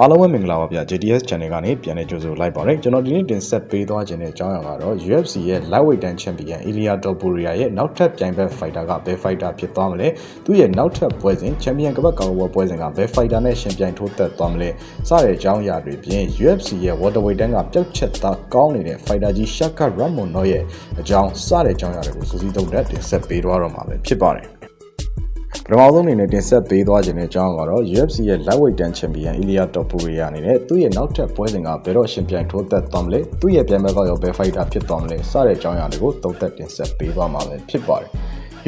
အားလုံးပဲမင်္ဂလာပါဗျ JTS Channel ကနေပြန်လည်ကြိုဆိုလိုက်ပါရစေကျွန်တော်ဒီနေ့တင်ဆက်ပေးသွားခြင်းတဲ့အကြောင်းအရာကတော့ UFC ရဲ့ Lightweight တန်း Champion Ilia Topuria ရဲ့နောက်ထပ်ပြိုင်ဘက် fighter ကဘယ် fighter ဖြစ်သွားမလဲသူရဲ့နောက်ထပ်ပွဲစဉ် Champion ကပတ်ကောင်ဝပွဲစဉ်ကဘယ် fighter နဲ့ရှင်ပြိုင်ထိုးသက်သွားမလဲစတဲ့အကြောင်းအရာတွေပြင် UFC ရဲ့ Welterweight တန်းကပျောက်ချက်သားကောင်းနေတဲ့ fighter ကြီး Shaka Ramonov ရဲ့အကြောင်းစတဲ့အကြောင်းအရာတွေကိုစူးစီးသုံးသပ်တင်ဆက်ပေးသွားတော့မှာပဲဖြစ်ပါတယ် ပထမဆုံးအနေနဲ့တင်ဆက်ပေးသွားခြင်းတဲ့အကြောင်းကတော့ UFC ရဲ့ lightweight တန်း champion Ilia Topuria အနေနဲ့သူ့ရဲ့နောက်ထပ်ပွဲစဉ်ကဘယ်တော့ရှင်ပြိုင်ထိုးသက်သွားမလဲသူ့ရဲ့ပြိုင်ဘက်ကရောဘယ် fighter ဖြစ်သွားမလဲစတဲ့အကြောင်းအရာတွေကိုသုံးသပ်တင်ဆက်ပေးသွားမှာပဲဖြစ်ပါတယ်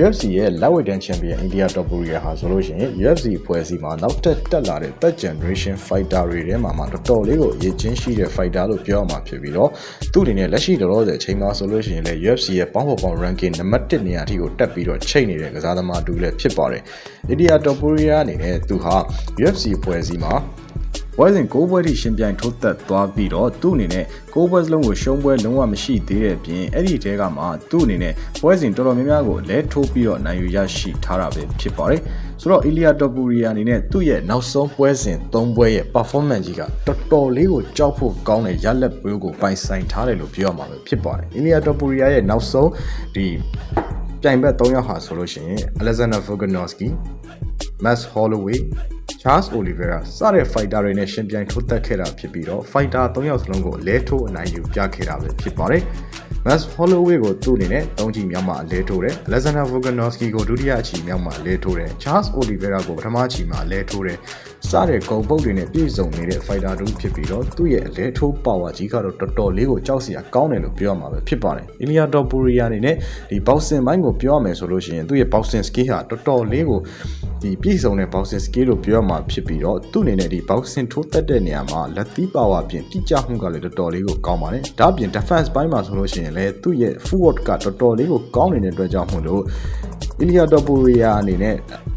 UFC ရဲ့ lightweight တန်း champion Ilia Topuria ဟာဆိုလို့ရှိရင် UFC ဖွဲ့စည်းမှာနောက်ထပ်တက်လာတဲ့ third generation fighter တွေထဲမှာမှတော်တော်လေးကိုအရေးချင်းရှိတဲ့ fighter လို့ပြောရမှာဖြစ်ပြီးတော့သူ့အနေနဲ့လက်ရှိလောလောဆယ်အချိန်မှာဆိုလို့ရှိရင်လည်း UFC ရဲ့ပေါင်းဖော်ပေါင်း ranking နံပါတ်1နေရာအထိကိုတက်ပြီးတော့ချိန်နေတဲ့ကစားသမားတူလည်းဖြစ်ပါတယ်။ Ilia Topuria အနေနဲ့သူဟာ UFC ဖွဲ့စည်းမှာ ပွဲစဉ်6ပွဲထိရှင်ပြိုင်ထိုးသက်သွားပြီးတော့သူ့အနေနဲ့6ပွဲစလုံးကိုရှုံးပွဲလုံးဝမရှိသေးတဲ့အပြင်အဲ့ဒီတဲကမှသူ့အနေနဲ့ပွဲစဉ်တော်တော်များများကိုလဲထိုးပြီးတော့နိုင်ယူရရှိထားတာပဲဖြစ်ပါတယ်ဆိုတော့ Ilia Topuria အနေနဲ့သူ့ရဲ့နောက်ဆုံးပွဲစဉ်3ပွဲရဲ့ performance ကြီးကတော်တော်လေးကိုကြောက်ဖို့ကောင်းတဲ့ရလက်ပွဲကိုပိုင်ဆိုင်ထားတယ်လို့ပြောရမှာပဲဖြစ်ပါတယ် Ilia Topuria ရဲ့နောက်ဆုံးဒီပြိုင်ဘက်3ယောက်ဟာဆိုလို့ရှိရင် Alexander Volkanovski Max Holloway Charles Oliveira စတဲ့ fighter တွေနဲ့ရှင်ပြိုင်ထိုးသက်ခဲ့တာဖြစ်ပြီးတော့ fighter 3ယောက်စလုံးကိုလဲထိုးအနိုင်ယူပြခဲ့တာပဲဖြစ်ပါတယ်။ Max Holloway ကိုသူ့အနေနဲ့၃ချီမြောက်မှအလဲထိုးတယ်။ Alexander Volkanovski ကိုဒုတိယအချီမြောက်မှလဲထိုးတယ်။ Charles Oliveira ကိုပထမအချီမှလဲထိုးတယ်။စတဲ့ဂုံပုတ်တွေနဲ့ပြည့်စုံနေတဲ့ fighter တူဖြစ်ပြီးတော့သူ့ရဲ့အလဲထိုး power ကြီးကတော့တော်တော်လေးကိုကြောက်စရာကောင်းတယ်လို့ပြောရမှာပဲဖြစ်ပါတယ်။ Ilia Topuria အနေနဲ့ဒီ boxing ဘိုင်းကိုပြောရမယ်ဆိုလို့ရှိရင်သူ့ရဲ့ boxing skill ဟာတော်တော်လေးကိုဒီပြည့်စုံတဲ့ boxing skill လို့ပြောရမှာဖြစ်ပြီးတော့သူ့အနေနဲ့ဒီ boxing ထိုးတက်တဲ့နေရာမှာလက်သီး power ပြင်တိကျမှုကလည်းတော်တော်လေးကိုကောင်းပါတယ်။ဒါ့အပြင် defense ဘိုင်းမှာဆိုလို့ရှိရင်လည်းသူ့ရဲ့ footwork ကတော်တော်လေးကိုကောင်းနေတဲ့အတွက်ကြောင့်မို့လို့ Ilia Topuria အနေနဲ့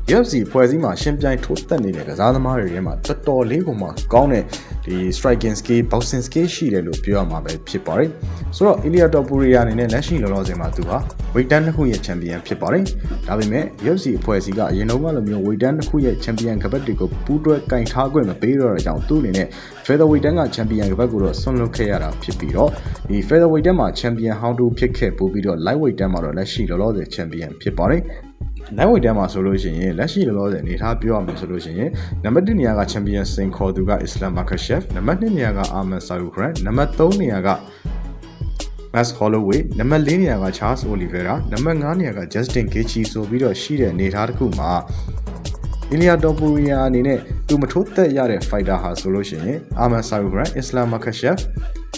UFC ဖွဲ့စည်းမှာရှင်ပြိုင်ထိုးတက်နေတဲ့ကစားသမားတွေထဲမှာတော်တော်လေးကိုမှကောင်းတဲ့ဒီ striking skill boxing skill ရှိတယ်လို့ပြောရမှာပဲဖြစ်ပါတယ်။ဆိုတော့ Ilia Topuria အနေနဲ့လက်ရှိလောလောဆယ်မှာသူဟာ weight တန်းတစ်ခုရဲ့ champion ဖြစ်ပါတယ်။ဒါပေမဲ့ UFC အဖွဲ့အစည်းကအရင်တုန်းကလိုမျိုး weight တန်းတစ်ခုရဲ့ champion ကပတ်တွေကိုပူးတွဲကင်ထားခွင့်မပေးတော့တဲ့အကြောင်းသူ့အနေနဲ့ featherweight တန်းက champion ကပတ်ကိုတော့ဆွန့်လွတ်ခဲ့ရတာဖြစ်ပြီးတော့ဒီ featherweight တန်းမှာ champion ဟောင်းတူဖြစ်ခဲ့ပို့ပြီးတော့ lightweight တန်းမှာတော့လက်ရှိလောလောဆယ် champion ဖြစ်ပါတယ်။ lightweight တန်းမှာဆိုလို့ရှိရင်လက်ရှိလောလောဆယ်အနေထားပြောရမယ်ဆိုလို့ရှိရင်နံပါတ်1နေရာက champion စင်ခေါ်သူက Islam Makhachev နံပါတ်2နေရာက Arman Sarukhran နံပါတ်3နေရာက Max Holloway နံပါတ်4နေရာက Charles Oliveira နံပါတ်5နေရာက Justin Gaethje ဆိုပြီးတော့ရှိတဲ့အနေအထားတစ်ခုမှာ Ilia Topuria အနေနဲ့သူမထိုးသက်ရတဲ့ fighter ဟာဆိုလို့ရှိရင် Arman Sarukhran, Islam Makhachev,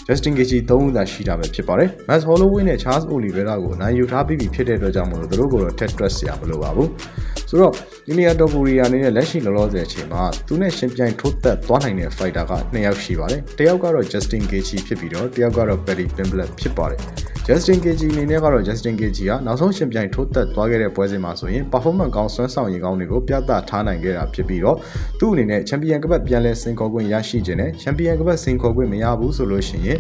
Justin Gaethje သုံးဦးသာရှိတာပဲဖြစ်ပါတယ်။ Max Holloway နဲ့ Charles Oliveira ကိုနိုင်ယူထားပြီးပြီဖြစ်တဲ့အတွက်ကြောင့်မလို့သူတို့ကိုတော့ test တွက်စရာမလိုပါဘူး။ဆိုတော့ Ilia Topuria အနေနဲ့လက်ရှိလောလောဆယ်အချိန်မှာသူနဲ့ရှင်ပြိုင်ထိုးသက်သွားနိုင်တဲ့ fighter က2ယောက်ရှိပါတယ်။တစ်ယောက်ကတော့ Justin Gaethje ဖြစ်ပြီးတော့တစ်ယောက်ကတော့ Paddy Pimblett ဖြစ်ပါတယ်။ Justin Gaethje အနေနဲ့ကတော့ Justin Gaethje ကနောက်ဆုံးရှင်ပြိုင်ထိုးသက်သွားခဲ့တဲ့ပွဲစဉ်မှာဆိုရင် performance ကောင်းစွမ်းဆောင်ရည်ကောင်းတွေကိုပြသထားနိုင်ခဲ့တာဖြစ်ပြီးတော့သူ့အနေနဲ့ Champion ကပတ်ပြန်လဲစင်ခေါ်ခွင့်ရရှိခြင်းနဲ့ Champion ကပတ်စင်ခေါ်ခွင့်မရဘူးဆိုလို့ရှိရင်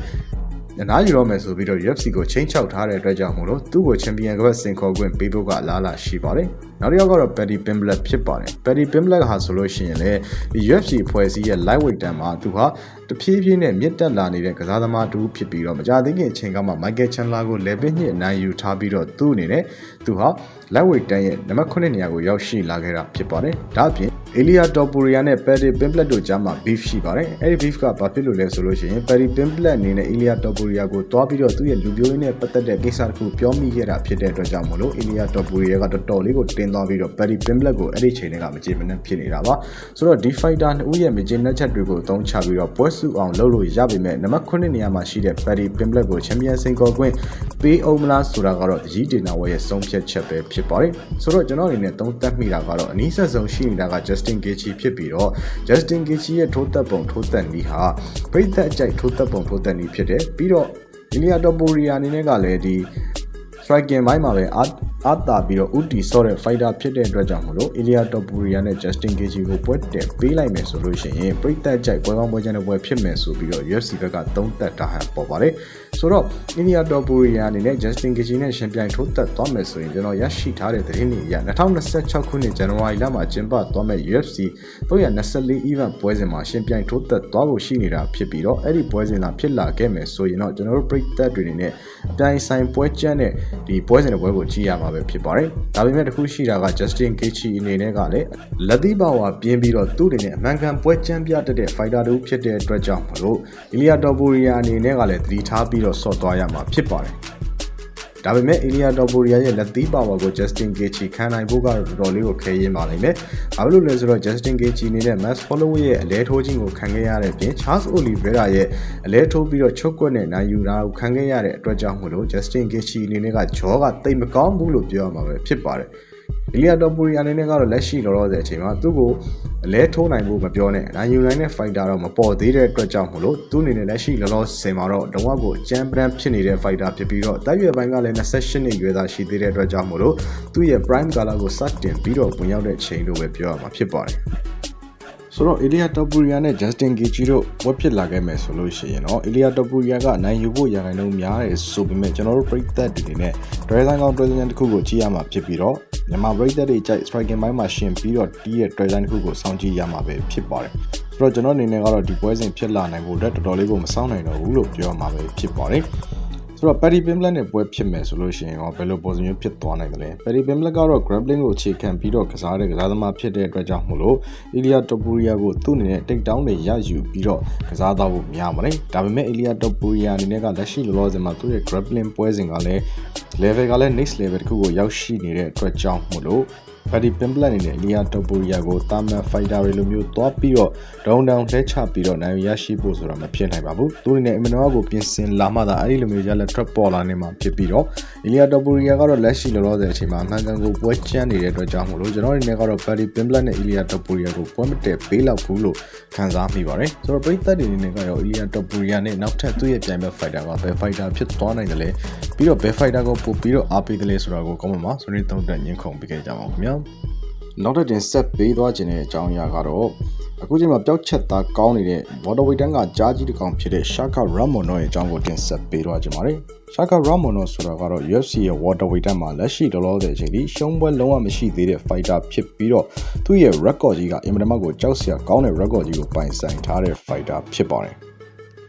အနားယူတော့မယ်ဆိုပြီးတော့ UFC ကိုချိန်ချောက်ထားတဲ့အတွက်ကြောင့်မို့လို့သူ့ကိုချန်ပီယံကပတ်စင်ခေါ်ခွင့်ပေးဖို့ကအလားအလာရှိပါတယ်။နောက်တစ်ယောက်ကတော့ Paddy Pimblett ဖြစ်ပါတယ်။ Paddy Pimblett ဟာဆိုလို့ရှိရင်လည်းဒီ UFC ဖွဲ့စည်းရဲ့ lightweight တန်းမှာသူဟာ တဖြည်းဖြည်းနဲ့မြင့်တက်လာနေတဲ့ကစားသမားတူဖြစ်ပြီးတော့မကြသေးခင်အချိန်ကမှ Michael Chandler ကို level ညှစ်နိုင်ယူထားပြီးတော့သူ့အနေနဲ့သူဟာ lightweight တန်းရဲ့နံပါတ်9နေရာကိုရောက်ရှိလာခဲ့တာဖြစ်ပါတယ်။ဒါ့အပြင် Ilia Topuria နဲ့ Paddy Pimblett တို့ကြားမှာ beef ရှိပါတယ်။အဲဒီ beef ကဘာဖြစ်လို့လဲဆိုလို့ရှိရင် Paddy Pimblett အနေနဲ့ Ilia Topuria ကိုတွားပြီးတော့သူ့ရဲ့လူမျိုးရင်းနဲ့ပတ်သက်တဲ့ကိစ္စတစ်ခုပြောမိခဲ့တာဖြစ်တဲ့အတွက်ကြောင့်မလို့ Ilia Topuria ကတော်တော်လေးကိုတင်းသွားပြီးတော့ Paddy Pimblett ကိုအဲ့ဒီချိန်တွေကမကြေမနက်ဖြစ်နေတာပါ။ဆိုတော့ဒီ fighter နှစ်ဦးရဲ့မကြေနပ်ချက်တွေကိုအသုံးချပြီးတော့ပွဲစုအောင်လုပ်လို့ရပေမဲ့နံပါတ်9နေရာမှာရှိတဲ့ Paddy Pimblett ကို Champion စင်ကော်ခွင့်ပေးအောင်မလားဆိုတာကတော့အကြီးဒေနာဝဲရဲ့ဆုံးဖြတ်ချက်ပဲဖြစ်ပါတယ်။ဆိုတော့ကျွန်တော်အနေနဲ့သုံးသပ်မိတာကတော့အနည်းဆက်ဆုံးရှိနေတာက Justin Gaethje ဖြစ်ပြီးတော့ Justin Gaethje ရဲ့ထိုးသက်ပုံထိုးသက်နည်းဟာပြိသက်အကြိုက်ထိုးသက်ပုံထိုးသက်နည်းဖြစ်တယ်ပြီးတော့ Ilia Topuria အနေနဲ့ကလည်းဒီ striking ဘိုင်းမှာပဲ အားအာတာပြီးတော့ဥတီဆော့တဲ့ fighter ဖြစ်တဲ့အတွက်ကြောင့်မလို့ Ilya Topuria နဲ့ Justin Gaethje ကိုပွဲတက်ပေးလိုက်မယ်ဆိုလို့ရှိရင်ပရိသတ်ကြိုက်ပွဲကောင်းပွဲချမ်းတဲ့ပွဲဖြစ်မယ်ဆိုပြီးတော့ UFC ဘက်ကသုံးသပ်တာဟန်ပေါ်ပါတယ် ဆိုတော့ Ilya Topuria အနေနဲ့ Justin Gaethje နဲ့ရှင်ပြိုင်ထိုးသက်သွားမယ်ဆိုရင်ကျွန်တော်ရရှိထားတဲ့သတင်းတွေအရ2026ခုနှစ်ဇန်နဝါရီလမှာကျင်းပသွားမယ့် UFC 324 event ပွဲစဉ်မှာရှင်ပြိုင်ထိုးသက်သွားဖို့ရှိနေတာဖြစ်ပြီးတော့အဲ့ဒီပွဲစဉ်လာဖြစ်လာခဲ့မယ်ဆိုရင်တော့ကျွန်တော်တို့ပရိသတ်တွေအနေနဲ့အပြိုင်ဆိုင်ပွဲကျန်းတဲ့ဒီပွဲစဉ်တဲ့ပွဲကိုကြည့်ရမှာပဲဖြစ်ပါတယ်ဒါပေမဲ့တခုရှိတာက Justin Gaethje အနေနဲ့ကလည်းလက်သီးပါဝါပြင်းပြီးတော့သူ့အနေနဲ့အမှန်ကန်ပွဲကျန်းပြတတ်တဲ့ fighter တူဖြစ်တဲ့အတွက်ကြောင့်မလို့ Ilya Topuria အနေနဲ့ကလည်းသတိထားပြီးတော့ဆော့သွားရမှာဖြစ်ပါတယ်ဒါပေမဲ့ Ilya Topuria ရဲ့လက်သီးပါဝါကို Justin Gaethje ခံနိုင်ဖို့ကတော့တော်တော်လေးကိုခဲရင်းပါလိမ့်မယ်။ဘာလို့လဲဆိုတော့ Justin Gaethje အနေနဲ့ Max Holloway ရဲ့အလဲထိုးခြင်းကိုခံခဲ့ရတဲ့ပြင် Charles Oliveira ရဲ့အလဲထိုးပြီးတော့ချုပ်ကွက်နဲ့နိုင်ယူတာကိုခံခဲ့ရတဲ့အတွက်ကြောင့်မို့လို့ Justin Gaethje အနေနဲ့ကဂျောကတိတ်မကောင်းဘူးလို့ပြောရမှာပဲဖြစ်ပါတယ်။ Ilya Topuria အနေနဲ့ကတော့လက်ရှိလောလောဆယ်အချိန်မှာသူ့ကိုအလဲထိုးနိုင်ဖို့မပြောနဲ့နိုင်ယူနိုင်တဲ့ fighter တော့မပေါ်သေးတဲ့အတွက်ကြောင့်မို့လို့သူ့အနေနဲ့လက်ရှိလောလောဆယ်မှာတော့တော့ကိုချမ်ပီယံဖြစ်နေတဲ့ fighter ဖြစ်ပြီးတော့တိုက်ရွယ်ပိုင်းကလည်း28နှစ်ရွယ်သားရှိသေးတဲ့အတွက်ကြောင့်မို့လို့သူ့ရဲ့ prime ကာလကိုစတင်ပြီးတော့ဝင်ရောက်တဲ့ချိန်လို့ပဲပြောရမှာဖြစ်ပါတယ်ဆိုတော့ Ilya Topuria နဲ့ Justin Gaethje တို့ဝက်ဖြစ်လာခဲ့မယ်ဆိုလို့ရှိရင်တော့ Ilya Topuria ကနိုင်ယူဖို့ရခိုင်နှုန်းများတယ်ဆိုပေမဲ့ကျွန်တော်တို့ပြည်သက်တွေအနေနဲ့ Dragon ကောင်း Dragon တစ်ခုကိုကြည့်ရမှာဖြစ်ပြီးတော့ မြန်မာပြည်သက်တွေကြိုက် striking ဘိုင်းမှာရှင်ပြီးတော့တီးရဲ့ Dragon တစ်ခုကိုစောင့်ကြည့်ရမှာပဲဖြစ်ပါတယ်ဆိုတော့ကျွန်တော်အနေနဲ့ကတော့ဒီပွဲစဉ်ဖြစ်လာနိုင်ဖို့အတွက်တော်တော်လေးကိုမစောင့်နိုင်တော့ဘူးလို့ပြောမှာပဲဖြစ်ပါတယ် ဆိုတော့ Paddy Pimblett နဲ့ပွဲဖြစ်မယ်ဆိုလို့ရှိရင်ရောဘယ်လိုပုံစံမျိုးဖြစ်သွားနိုင်မလဲ Paddy Pimblett ကတော့ grappling ကိုအခြေခံပြီးတော့ကစားတဲ့ကစားသမားဖြစ်တဲ့အတွက်ကြောင့်မို့လို့ Ilya Topuria ကိုသူ့အနေနဲ့ take down တွေရယူပြီးတော့ကစားတော့ဖို့များပါတယ်ဒါပေမဲ့ Ilya Topuria အနေနဲ့ကလက်ရှိလောလောဆယ်မှာသူ့ရဲ့ grappling ပွဲစဉ်ကလည်း level ကလည်း next level တစ်ခုကိုရောက်ရှိနေတဲ့အတွက်ကြောင့်မို့လို့ Paddy Pimblett အနေနဲ့ Ilya Topuria ကိုတာမန် fighter တွေလိုမျိုးသွားပြီးတော့ down down လှဲချပြီးတော့နိုင်ရရှိဖို့ဆိုတာမဖြစ်နိုင်ပါဘူး။သူအနေနဲ့အမနောကိုပြင်ဆင်လာမှသာအဲ့ဒီလိုမျိုးရလက် trap ပေါ်လာနေမှာဖြစ်ပြီးတော့ Ilya Topuria ကတော့လက်ရှိလောလောဆယ်အချိန်မှာအမှန်ကန်ကိုပွဲချမ်းနေတဲ့အတွက်ကြောင့်မို့လို့ကျွန်တော်အနေနဲ့ကတော့ Paddy Pimblett နဲ့ Ilya Topuria ကိုပွဲမတည့်ပေးလောက်ဘူးလို့ခံစားမိပါတယ်။ဆိုတော့ပရိသတ်တွေအနေနဲ့ကတော့ Ilya Topuria နဲ့နောက်ထပ်သူ့ရဲ့ပြိုင်ဘက် fighter ကဘယ် fighter ဖြစ်သွားနိုင်တယ်လဲ။ပြီးတော့ဘယ် fighter ကိုပို့ပြီးတော့အားပေးတယ်လဲဆိုတာကိုကောင်းမှာဆွေးနွေးသုံးသပ်ညှင်းခုန်ပေးခဲ့ကြပါဦးခင်ဗျာ။နောက်တစ်တင်ဆက်ပေးသွားခြင်းတဲ့အကြောင်းအရာကတော့အခုချိန်မှာပျောက်ချက်သားကောင်းနေတဲ့ waterweight တန်းကကြားကြီးတစ်ကောင်ဖြစ်တဲ့ Shaka Ramonov ရဲ့အကြောင်းကိုတင်ဆက်ပေးသွားခြင်းပါတယ်။ Shaka Ramonov ဆိုတာကတော့ UFC ရဲ့ waterweight တန်းမှာလက်ရှိတော်တော်တဲ့အချိန်ထိရှုံးပွဲလုံးဝမရှိသေးတဲ့ fighter ဖြစ်ပြီးတော့သူ့ရဲ့ record ကြီးကအင်မတန်မှကိုကြောက်စရာကောင်းတဲ့ record ကြီးကိုပိုင်ဆိုင်ထားတဲ့ fighter ဖြစ်ပါတယ်။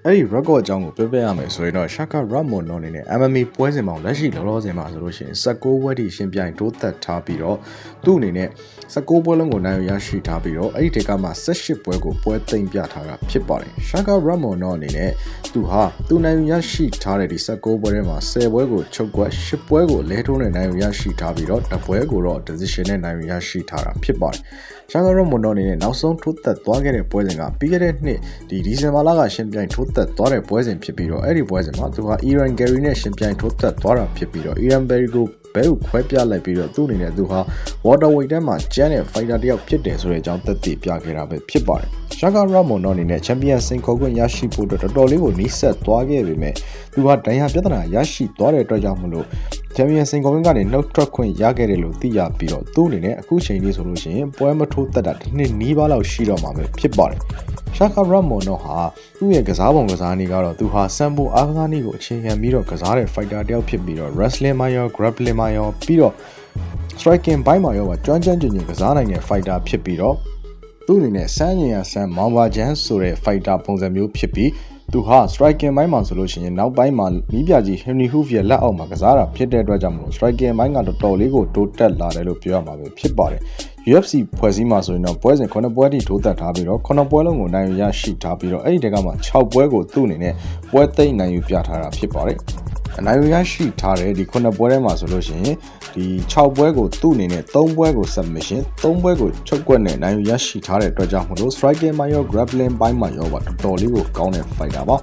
အဲ့ဒီ record အကြောင်းကိုပြောပြရမယ်ဆိုရင်တော့ Shaka Ramonov အနေနဲ့ MMA ပွဲစဉ်မှာလက်ရှိလောလောဆယ်မှာဆိုလို့ရှိရင်16ပွဲထိရှင်ပြိုင်တိုးသက်ထားပြီးတော့သူ့အနေနဲ့16ပွဲလုံးကိုနိုင်ရရှိထားပြီးတော့အဲ့ဒီတေကမှာ18ပွဲကိုပွဲသိမ်းပြထားတာဖြစ်ပါတယ်။ Shaka Ramonov အနေနဲ့သူဟာသူနိုင်ရရှိထားတဲ့ဒီ16ပွဲထဲမှာ10ပွဲကိုချုပ်ကွက်10ပွဲကိုလဲထိုးနဲ့နိုင်ရရှိထားပြီးတော့တပွဲကိုတော့ decision နဲ့နိုင်ရရှိထားတာဖြစ်ပါတယ်။ Shaka Ramonov အနေနဲ့နောက်ဆုံးထိုးသက်သွားခဲ့တဲ့ပွဲစဉ်ကပြီးခဲ့တဲ့နှစ်ဒီဒီဇင်ဘာလကရှင်ပြိုင်ထိုးသက်သွားတဲ့ပွဲစဉ်ဖြစ်ပြီးတော့အဲ့ဒီပွဲစဉ်မှာသူဟာ Iran Gary နဲ့ရှင်ပြိုင်ထိုးသက်သွားတာဖြစ်ပြီးတော့ Iran Berry ကိုဘဲကိုခွဲပြလိုက်ပြီးတော့သူ့အနေနဲ့သူဟာ waterweight ထဲမှာကျန်းတဲ့ fighter တယောက်ဖြစ်တယ်ဆိုတဲ့အကြောင်းသက်သေပြခဲ့တာပဲဖြစ်ပါတယ်။ Shaka Ramonov အနေနဲ့ champion စင်ခေါ်ခွင့်ရရှိဖို့အတွက်တော်တော်လေးကိုနီးစပ်သွားခဲ့ပေမဲ့သူဟာဒဏ်ရာပြဿနာရရှိသွားတဲ့အတွက်ကြောင့်မလို့ champion စင်ခေါ်ခွင့်ကနေနှုတ်ထွက်ခွင့်ရခဲ့တယ်လို့သိရပြီးတော့သူ့အနေနဲ့အခုချိန်လေးဆိုလို့ရှိရင်ပွဲမထိုးသက်တာတစ်နှစ်နီးပါးလောက်ရှိတော့မှာပဲဖြစ်ပါတယ်။ Shaka Ramonov ဟာသူ့ရဲ့ကစားပုံကစားနည်းကတော့သူဟာစံပိုအားကစားနည်းကိုအခြေခံပြီးတော့ကစားတဲ့ fighter တယောက်ဖြစ်ပြီးတော့ wrestling မှာရော grappling မှာရောပြီးတော့ striking ဘိုင်းမှာရောကျွမ်းကျွမ်းကျင်ကျင်ကစားနိုင်တဲ့ fighter ဖြစ်ပြီးတော့သူ့အနေနဲ့စမ်းညင်ရဆန်းမောင်ပါချန်ဆိုတဲ့ fighter ပုံစံမျိုးဖြစ်ပြီး သူဟာ striking ဘိုင်းမှာဆိုလို့ရှိရင်နောက်ပိုင်းမှာနီးပြကြီး Henry Hoof ရဲ့လက်အောက်မှာကစားတာဖြစ်တဲ့အတွက်ကြောင့်မလို့ striking ဘိုင်းကတော်တော်လေးကိုတိုးတက်လာတယ်လို့ပြောရမှာပဲဖြစ်ပါတယ် UFC ဖွဲ့စည်းမှာဆိုရင်တော့ပွဲစဉ်9ပွဲထိထိုးသက်ထားပြီးတော့9ပွဲလုံးကိုနိုင်ရရှိထားပြီးတော့အဲ့ဒီတက်ကမှ6ပွဲကိုသူ့အနေနဲ့ပွဲသိမ်းနိုင်ယူပြထားတာဖြစ်ပါတယ် အနိုင်ရရှိထားတဲ့ဒီ9ပွဲထဲမှာဆိုလို့ရှိရင်ဒီ6ပွဲကိုသူ့အနေနဲ့3ပွဲကို submission 3ပွဲကိုချုပ်ကွက်နဲ့နိုင်ရရှိထားတဲ့အတွက်ကြောင့်မလို့ striking မှာရော grappling ဘိုင်းမှာရောပါတော်တော်လေးကိုကောင်းတဲ့ fighter ပါ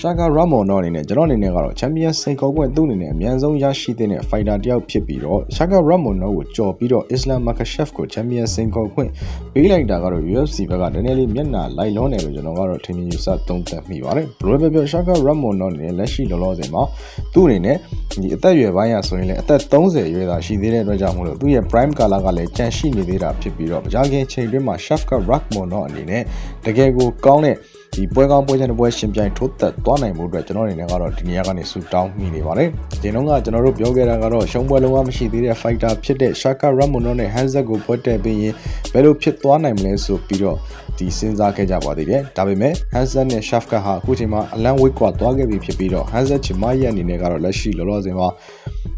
ရှာကာရမော်နော်အနေနဲ့ကျွန်တော်အနေနဲ့ကတော့ချန်ပီယံစိန်ခေါ်ခွင့်သူ့အနေနဲ့အမြန်ဆုံးရရှိတဲ့ဖိုင်တာတယောက်ဖြစ်ပြီးတော့ရှာကာရမော်နော်ကိုကြော်ပြီးတော့အစ္စလမ်မာကရှက်ဖ်ကိုချန်ပီယံစိန်ခေါ်ခွင့်ပေးလိုက်တာကတော့ UFC ဘက်ကနည်းနည်းလေးမျက်နှာလိုက်လွန်းတယ်လို့ကျွန်တော်ကတော့ထင်မြင်ယူဆသုံးသပ်မိပါတယ်ဘယ်လိုပဲပြောရှာကာရမော်နော်အနေနဲ့လက်ရှိလောလောဆယ်မှာသူ့အနေနဲ့ဒီအသက်အရွယ်ပိုင်းရဆိုရင်လည်းအသက်30အရွယ်သာရှိသေးတဲ့အတွက်ကြောင့်မလို့သူ့ရဲ့ prime color ကလည်းကြန့်ရှိနေသေးတာဖြစ်ပြီးတော့မကြခင်ချိန်တွင်းမှာ Shafka Rockmore တော့အနေနဲ့တကယ်ကိုကောင်းတဲ့ ဒီပွဲကောင်းပွဲချမ်းတဲ့ပွဲရှင်ပြိုင်ထိုးသက်သွားနိုင်မှုအတွက်ကျွန်တော်အနေနဲ့ကတော့ဒီနေရာကနေဆူတောင်းမိနေပါတယ်။ဒီတော့ကကျွန်တော်တို့ပြောခဲ့တာကတော့ရှုံးပွဲလုံးဝမရှိသေးတဲ့ fighter ဖြစ်တဲ့ Shaka Ramono နဲ့ Hansa ကိုပွဲတက်ပြီးရင်ဘယ်လိုဖြစ်သွားနိုင်မလဲဆိုပြီးတော့ဒီစဉ်းစားခဲ့ကြပါသေးတယ်။ဒါပေမဲ့ Hansa နဲ့ Shafka ဟာအခုချိန်မှာအလံဝိတ်ကွာသွားခဲ့ပြီဖြစ်ပြီးတော့ Hansa ချီမရဲ့အနေနဲ့ကတော့လက်ရှိလောလောဆယ်မှာ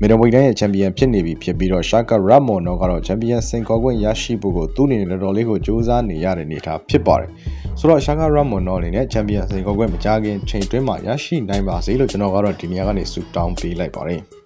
middleweight တိုင်းရဲ့ champion ဖြစ်နေပြီဖြစ်ပြီးတော့ Shaka Ramono ကတော့ champion စင်ခေါ်ခွင့်ရရှိဖို့ကိုသူ့အနေနဲ့တော်တော်လေးကိုစူးစမ်းနေရတဲ့အနေအထားဖြစ်ပါတယ်။ ဆိုတော့ Shaka Ramono အနေနဲ့ champion စင်ခေါ်ခွင့်မကြခင်ချိန်တွင်းမှာရရှိနိုင်ပါစေလို့ကျွန်တော်ကတော့ဒီနေရာကနေဆုတောင်းပေးလိုက်ပါတယ်။